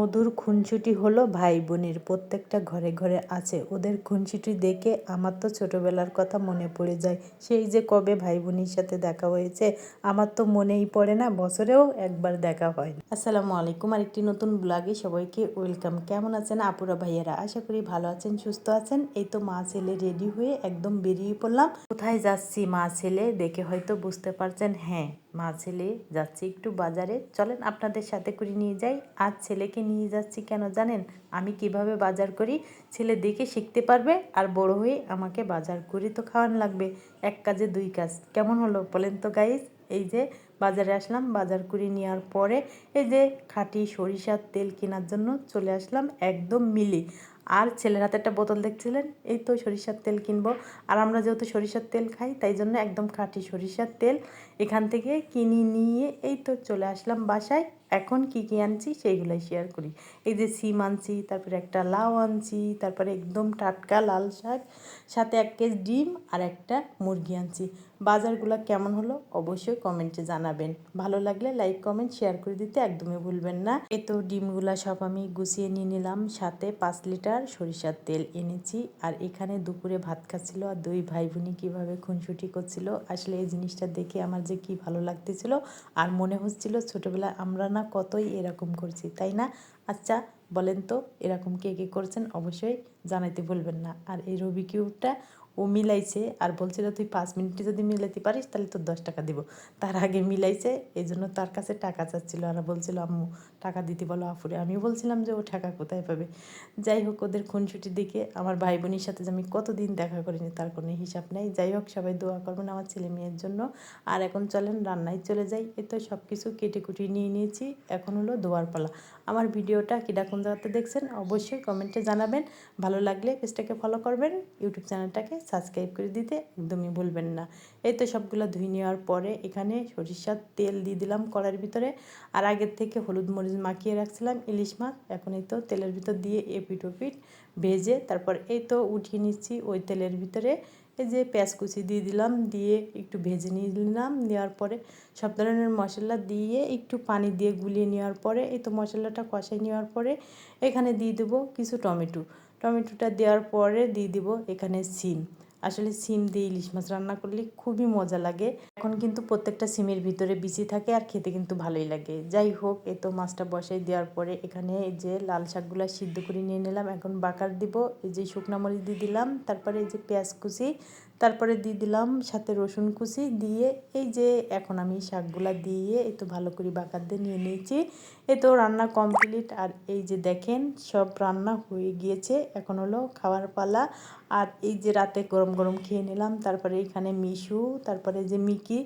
মধুর খুনসুটি হলো ভাই বোনের প্রত্যেকটা ঘরে ঘরে আছে। ওদের খুনসুটি দেখে আমার তো ছোটবেলার কথা মনে পড়ে যায়। সেই যে কবে ভাই বোনের সাথে দেখা হয়েছে, আমার তো মনেই পড়ে না, বছরেও একবার দেখা হয় আসসালামু আলাইকুম আর একটি নতুন ব্লগে সবাইকে ওয়েলকাম। কেমন আছেন আপুরা ভাইয়েরা? আশা করি ভালো আছেন, সুস্থ আছেন। এই তো মা ছেলে রেডি হয়ে একদম বেরিয়ে পড়লাম। কোথায় যাচ্ছি মা ছেলে? দেখে হয়তো বুঝতে পারছেন। হ্যাঁ মা ছেলে যাচ্ছি একটু বাজারে। চলেন আপনাদের সাথে করে নিয়ে যাই। আর ছেলেকে নিয়ে যাচ্ছি কেন জানেন? আমি কীভাবে বাজার করি? ছেলে দেখে শিখতে পারবে আর বড় হয়ে আমাকে বাজার করে তো খাওয়ান লাগবে। এক কাজে দুই কাজ। কেমন হলো বলেন তো গাইজ এই যে বাজারে আসলাম, বাজার করে নেওয়ার পরে এই যে খাঁটি সরিষার তেল কেনার জন্য চলে আসলাম একদম মিলি। আর ছেলের হাতে একটা বোতল দেখছিলেন? এই তো সরিষার তেল কিনবো। আর আমরা যেহেতু সরিষার তেল খাই, তাই জন্য একদম খাঁটি সরিষার তেল এখান থেকে কিনি নিয়ে এই তো চলে আসলাম বাসায়। এখন কি কি আনছি সেইগুলাই শেয়ার করি। এই যে সিম আনছি, তারপরে একটা লাউ আনছি, তারপরে একদম টাটকা লাল শাক, সাথে এক কেজি ডিম আর একটা মুরগি আনছি। বাজারগুলো কেমন হলো অবশ্যই কমেন্টে জানাবেন। ভালো লাগলে লাইক, কমেন্ট, শেয়ার করে দিতে একদমই ভুলবেন না। এ তো ডিমগুলা সব আমি গুছিয়ে নিয়ে নিলাম সাথে পাঁচ লিটার সরিষার তেল এনেছি। আর এখানে দুপুরে ভাত খাচ্ছিল আর দুই ভাই বোনই কীভাবে খুনসুটি করছিল। আসলে এই জিনিসটা দেখে আমার যে কি ভালো লাগতেছিল আর মনে হচ্ছিল ছোটোবেলায় আমরা না কতই এরকম করছি, তাই না? আচ্ছা বলেন তো এরকম কে কে করছেন? অবশ্যই জানাইতে ভুলবেন না। আর এই রবি কিউবটা ও মিলাইছে আর বলছিল, তুই পাঁচ মিনিটে যদি মিলাইতে পারিস, তাহলে তোর দশ টাকা দিব। তার আগে মিলাইছে এই জন্য তার কাছে টাকা চাচ্ছিল আর বলছিল, আম্মু, টাকা দিতে বলো আফুরে। আমিও বলছিলাম যে, ও টাকা কোথায় পাবে? যাই হোক, ওদের খুনসুটির দিকে আমার ভাই বোনের সাথে যে আমি কতদিন দেখা করিনি, তার কোনো হিসাব নেই। যাই হোক, সবাই দোয়া করবেন আমার ছেলে মেয়ের জন্য। আর এখন চলেন, রান্নায় চলে যাই। এ তো সব কিছু কেটে কুটি নিয়ে নিয়েছি। এখন হলো দোয়ার পালা। আমার ভিডিওটা কিরা কোন জায়গাতে দেখছেন, অবশ্যই কমেন্টে জানাবেন। ভালো লাগলে পেজটাকে ফলো করবেন, ইউটিউব চ্যানেলটাকে সাবস্ক্রাইব করে দিতে একদমই ভুলবেন না। এই তো সবগুলো ধুয়ে নেওয়ার পরে এখানে সরিষার তেল দিয়ে দিলাম কড়ার ভিতরে। আর আগের থেকে হলুদ মরিচ মাখিয়ে রাখছিলাম ইলিশ মাছ। এখন এই তো তেলের ভিতর দিয়ে এপিট ওপিট ভেজে তারপর এই তো উঠিয়ে নিচ্ছি ওই তেলের ভিতরে। এই যে পেঁয়াজ কুচি দিয়ে দিলাম, দিয়ে একটু ভেজে নিয়ে নিলাম। নেওয়ার পরে সব ধরনের মশলা দিয়ে একটু পানি দিয়ে গুলিয়ে নেওয়ার পরে এই তো মশলাটা কষাই নেওয়ার পরে এখানে দিয়ে দেবো কিছু টমেটো। টমেটোটা দেওয়ার পরে দিয়ে দিব এখানে সিম। আসলে সিম দিয়ে ইলিশ মাছ রান্না করলে খুবই মজা লাগে। এখন কিন্তু প্রত্যেকটা সিমের ভিতরে বিচি থাকে আর খেতে কিন্তু ভালোই লাগে। যাই হোক, এ তো মাছটা বসাই দেওয়ার পরে এখানে এই যে লাল শাকগুলো সিদ্ধ করে নিয়ে নিলাম। এখন বাকার দিব, এই যে শুকনো মরিচ দিয়ে দিলাম। তারপরে এই যে পেঁয়াজ কুচি, তারপরে দিয়ে দিলাম সাথে রসুন কুচি দিয়ে এই যে এখন আমি শাকগুলা দিয়ে এই তো ভালো করে বাকার দিয়ে নিয়ে নিয়েছি। এ তো রান্না কমপ্লিট। আর এই যে দেখেন, সব রান্না হয়ে গিয়েছে। এখন হলো খাওয়ার পালা। আর এই যে রাতে গরম গরম খেয়ে নিলাম। তারপরে এখানে মিশু, তারপরে যে মিকি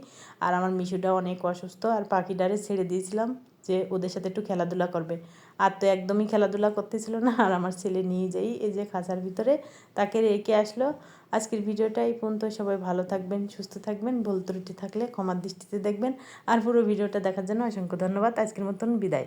আর আমার মিশুটা অনেক অসুস্থ আর পাখিটারে ছেড়ে দিয়েছিলাম যে ওদের সাথে একটু খেলাধুলা করবে। আর তো একদমই খেলাধুলা করতেছিল না আর আমার ছেলে নিয়ে যাই এই যে খাঁচার ভিতরে তাকে রেখে আসলো। আজকের ভিডিওটা এই পর্যন্ত। সবাই ভালো থাকবেন, সুস্থ থাকবেন, ভুল ত্রুটি থাকলে ক্ষমার দৃষ্টিতে দেখবেন। আর পুরো ভিডিওটা দেখার জন্য অসংখ্য ধন্যবাদ। আজকের মতন বিদায়।